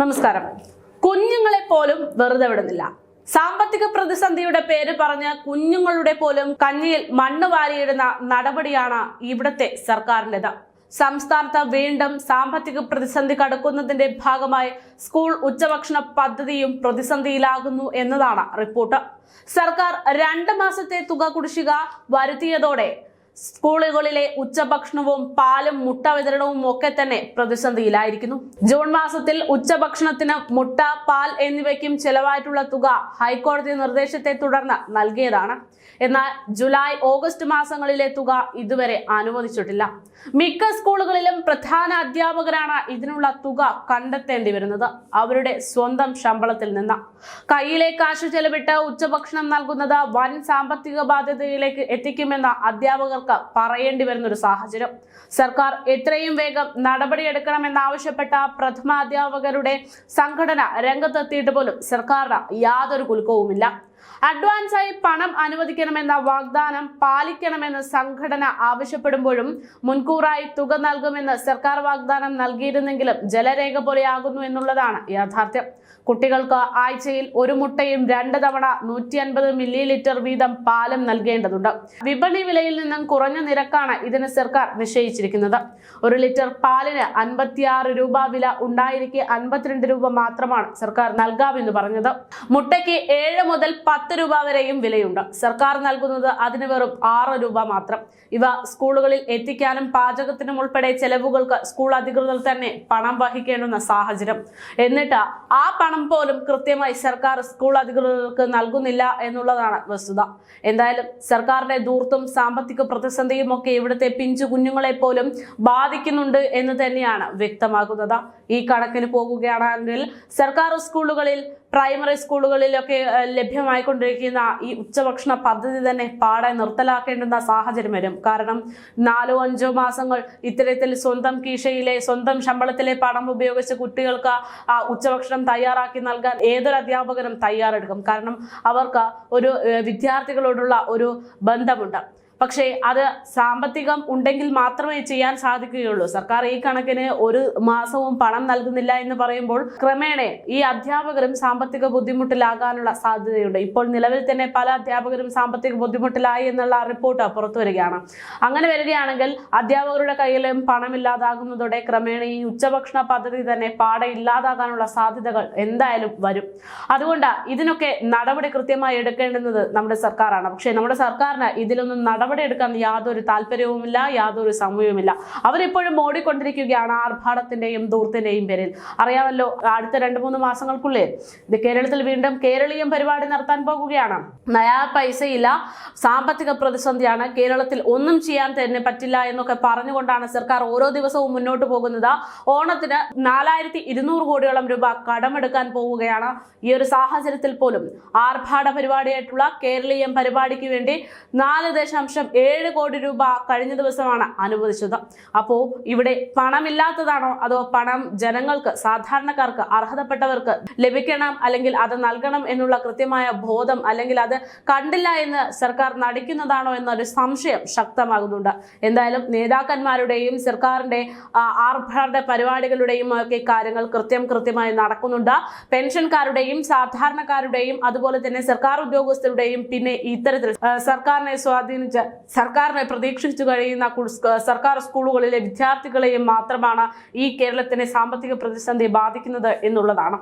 നമസ്കാരം. കുഞ്ഞുങ്ങളെ പോലും വെറുതെ വിടുന്നില്ല. സാമ്പത്തിക പ്രതിസന്ധിയുടെ പേര് പറഞ്ഞ് കുഞ്ഞുങ്ങളുടെ പോലും കഞ്ഞിയിൽ മണ്ണ് വാരിയിടുന്ന നടപടിയാണ് ഇവിടുത്തെ സർക്കാരിന്റെത്. സംസ്ഥാനത്ത് വീണ്ടും സാമ്പത്തിക പ്രതിസന്ധി കടക്കുന്നതിന്റെ ഭാഗമായി സ്കൂൾ ഉച്ചഭക്ഷണ പദ്ധതിയും പ്രതിസന്ധിയിലാകുന്നു എന്നതാണ് റിപ്പോർട്ട്. സർക്കാർ രണ്ട് മാസത്തെ തുക കുടിശ്ശിക വരുത്തിയതോടെ സ്കൂളുകളിലെ ഉച്ചഭക്ഷണവും പാലും മുട്ട വിതരണവും ഒക്കെ തന്നെ പ്രതിസന്ധിയിലായിരിക്കുന്നു. ജൂൺ മാസത്തിൽ ഉച്ചഭക്ഷണത്തിന് മുട്ട പാൽ എന്നിവയ്ക്കും ചെലവായിട്ടുള്ള തുക ഹൈക്കോടതി നിർദ്ദേശത്തെ തുടർന്ന് നൽകിയതാണ്. എന്നാൽ ജൂലൈ ഓഗസ്റ്റ് മാസങ്ങളിലെ തുക ഇതുവരെ അനുവദിച്ചിട്ടില്ല. മിക്ക സ്കൂളുകളിലും പ്രധാന അധ്യാപകരാണ് ഇതിനുള്ള തുക കണ്ടെത്തേണ്ടി വരുന്നത്. അവരുടെ സ്വന്തം ശമ്പളത്തിൽ നിന്ന്. കയ്യിലെ കാശ് ചെലവിട്ട് ഉച്ചഭക്ഷണം നൽകുന്നത് വൻ സാമ്പത്തിക ബാധ്യതയിലേക്ക് എത്തിക്കുമെന്ന് അധ്യാപകർക്ക് പറയേണ്ടി വരുന്ന ഒരു സാഹചര്യം. സർക്കാർ എത്രയും വേഗം നടപടിയെടുക്കണമെന്നാവശ്യപ്പെട്ട പ്രഥമ അധ്യാപകരുടെ സംഘടന രംഗത്തെത്തിയിട്ട് പോലും സർക്കാരിന് യാതൊരു കുലുക്കവുമില്ല. അഡ്വാൻസായി പണം അനുവദിക്കണമെന്ന വാഗ്ദാനം പാലിക്കണമെന്ന് സംഘടന ആവശ്യപ്പെടുമ്പോഴും മുൻകൂറായി തുക നൽകുമെന്ന് സർക്കാർ വാഗ്ദാനം നൽകിയിരുന്നെങ്കിലും ജലരേഖ പോലെയാകുന്നു എന്നുള്ളതാണ് യാഥാർത്ഥ്യം. കുട്ടികൾക്ക് ആഴ്ചയിൽ ഒരു മുട്ടയും രണ്ട് തവണ നൂറ്റി അൻപത് മില്ലി ലിറ്റർ വീതം പാലും നൽകേണ്ടതുണ്ട്. വിപണി വിലയിൽ നിന്നും കുറഞ്ഞ നിരക്കാണ് ഇതിന് സർക്കാർ നിശ്ചയിച്ചിരിക്കുന്നത്. ഒരു ലിറ്റർ പാലിന് അൻപത്തിയാറ് രൂപ വില ഉണ്ടായിരിക്കെ അൻപത്തിരണ്ട് രൂപ മാത്രമാണ് സർക്കാർ നൽകാമെന്ന് പറഞ്ഞത്. മുട്ടയ്ക്ക് ഏഴ് മുതൽ പത്ത് രൂപ വരെയും വിലയുണ്ട്. സർക്കാർ നൽകുന്നത് അതിന് വെറും ആറ് രൂപ മാത്രം. ഇവ സ്കൂളുകളിൽ എത്തിക്കാനും പാചകത്തിനും ഉൾപ്പെടെ ചെലവുകൾക്ക് സ്കൂൾ അധികൃതർ തന്നെ പണം വഹിക്കേണ്ടുന്ന സാഹചര്യം. എന്നിട്ട് ആ പണം പോലും കൃത്യമായി സർക്കാർ സ്കൂൾ അധികൃതർക്ക് നൽകുന്നില്ല എന്നുള്ളതാണ് വസ്തുത. എന്തായാലും സർക്കാരിന്റെ ദൂർത്തും സാമ്പത്തിക പ്രതിസന്ധിയും ഒക്കെ ഇവിടുത്തെ പിഞ്ചു കുഞ്ഞുങ്ങളെ പോലും ബാധിക്കുന്നുണ്ട് എന്ന് തന്നെയാണ് വ്യക്തമാകുന്നത് ഈ കണക്കിന് പോകുകയാണെങ്കിൽ സർക്കാർ സ്കൂളുകളിൽ പ്രൈമറി സ്കൂളുകളിലൊക്കെ ലഭ്യമായിക്കൊണ്ടിരിക്കുന്ന ഈ ഉച്ചഭക്ഷണ പദ്ധതി തന്നെ പാടെ നിർത്തലാക്കേണ്ടുന്ന സാഹചര്യം വരും. കാരണം നാലോ അഞ്ചോ മാസങ്ങൾ ഇത്തരത്തിൽ സ്വന്തം കീശയിലെ സ്വന്തം ശമ്പളത്തിലെ പണം ഉപയോഗിച്ച് കുട്ടികൾക്ക് ആ ഉച്ചഭക്ഷണം തയ്യാറാക്കി നൽകാൻ ഏതൊരു അധ്യാപകനും തയ്യാറെടുക്കും. കാരണം അവർക്ക് ഒരു വിദ്യാർത്ഥികളോടുള്ള ഒരു ബന്ധമുണ്ട്. പക്ഷേ അത് സാമ്പത്തികം ഉണ്ടെങ്കിൽ മാത്രമേ ചെയ്യാൻ സാധിക്കുകയുള്ളൂ. സർക്കാർ ഈ കണക്കിന് ഒരു മാസവും പണം നൽകുന്നില്ല എന്ന് പറയുമ്പോൾ ക്രമേണ ഈ അധ്യാപകരും സാമ്പത്തിക ബുദ്ധിമുട്ടിലാകാനുള്ള സാധ്യതയുണ്ട്. ഇപ്പോൾ നിലവിൽ തന്നെ പല അധ്യാപകരും സാമ്പത്തിക ബുദ്ധിമുട്ടിലായി എന്നുള്ള റിപ്പോർട്ട് പുറത്തു വരികയാണ്. അങ്ങനെ വരികയാണെങ്കിൽ അധ്യാപകരുടെ കയ്യിലും പണമില്ലാതാകുന്നതോടെ ക്രമേണ ഈ ഉച്ചഭക്ഷണ പദ്ധതി തന്നെ പാടെ ഇല്ലാതാകാനുള്ള സാധ്യതകൾ എന്തായാലും വരും. അതുകൊണ്ട് ഇതിനൊക്കെ നടപടി കൃത്യമായി എടുക്കേണ്ടുന്നത് നമ്മുടെ സർക്കാരാണ്. പക്ഷേ നമ്മുടെ സർക്കാരിന് ഇതിലൊന്നും നടപടിയെടുക്കാൻ യാതൊരു താല്പര്യവുമില്ല യാതൊരു സമയവുമില്ല. അവരിപ്പോഴും ഓടിക്കൊണ്ടിരിക്കുകയാണ് ആർഭാടത്തിന്റെയും ദൂർത്തിന്റെയും പേരിൽ. അറിയാമല്ലോ അടുത്ത രണ്ട് മൂന്ന് മാസങ്ങൾക്കുള്ളിൽ ഇത് കേരളത്തിൽ വീണ്ടും കേരളീയം പരിപാടി നടത്താൻ പോകുകയാണ്. നയാ പൈസയില്ല സാമ്പത്തിക പ്രതിസന്ധിയാണ്. കേരളത്തിൽ ഒന്നും ചെയ്യാൻ തന്നെ പറ്റില്ല എന്നൊക്കെ പറഞ്ഞുകൊണ്ടാണ് സർക്കാർ ഓരോ ദിവസവും മുന്നോട്ട് പോകുന്നത്. ഓണത്തിന് നാലായിരത്തി ഇരുന്നൂറ് കോടിയോളം രൂപ കടമെടുക്കാൻ പോവുകയാണ്. ഈ ഒരു സാഹചര്യത്തിൽ പോലും ആർഭാട പരിപാടിയായിട്ടുള്ള കേരളീയം പരിപാടിക്ക് വേണ്ടി നാല് ദശാംശം ഏഴ് കോടി രൂപ കഴിഞ്ഞ ദിവസമാണ് അനുവദിച്ചത്. അപ്പോൾ ഇവിടെ പണമില്ലാത്തതാണോ? അതോ പണം ജനങ്ങൾക്ക് സാധാരണക്കാർക്ക് അർഹതപ്പെട്ടവർക്ക് ലഭിക്കണം അല്ലെങ്കിൽ അത് നൽകണം എന്നുള്ള കൃത്യമായ ബോധം അല്ലെങ്കിൽ അത് കണ്ടില്ല എന്ന് സർക്കാർ നടിക്കുന്നതാണോ എന്നൊരു സംശയം ശക്തമാകുന്നുണ്ട്. എന്തായാലും നേതാക്കന്മാരുടെയും സർക്കാരിന്റെ ആർഭാട പരിപാടികളുടെയും ഒക്കെ കാര്യങ്ങൾ കൃത്യം കൃത്യമായി നടക്കുന്നുണ്ട്. പെൻഷൻകാരുടെയും സാധാരണക്കാരുടെയും അതുപോലെ തന്നെ സർക്കാർ ഉദ്യോഗസ്ഥരുടെയും പിന്നെ ഇത്തരത്തിൽ സർക്കാരിനെ സ്വാധീനിച്ച് സർക്കാരിനെ പ്രതീക്ഷിച്ചു കഴിയുന്ന സർക്കാർ സ്കൂളുകളിലെ വിദ്യാർത്ഥികളെയും മാത്രമാണ് ഈ കേരളത്തിനെ സാമ്പത്തിക പ്രതിസന്ധി ബാധിക്കുന്നത് എന്നുള്ളതാണ്.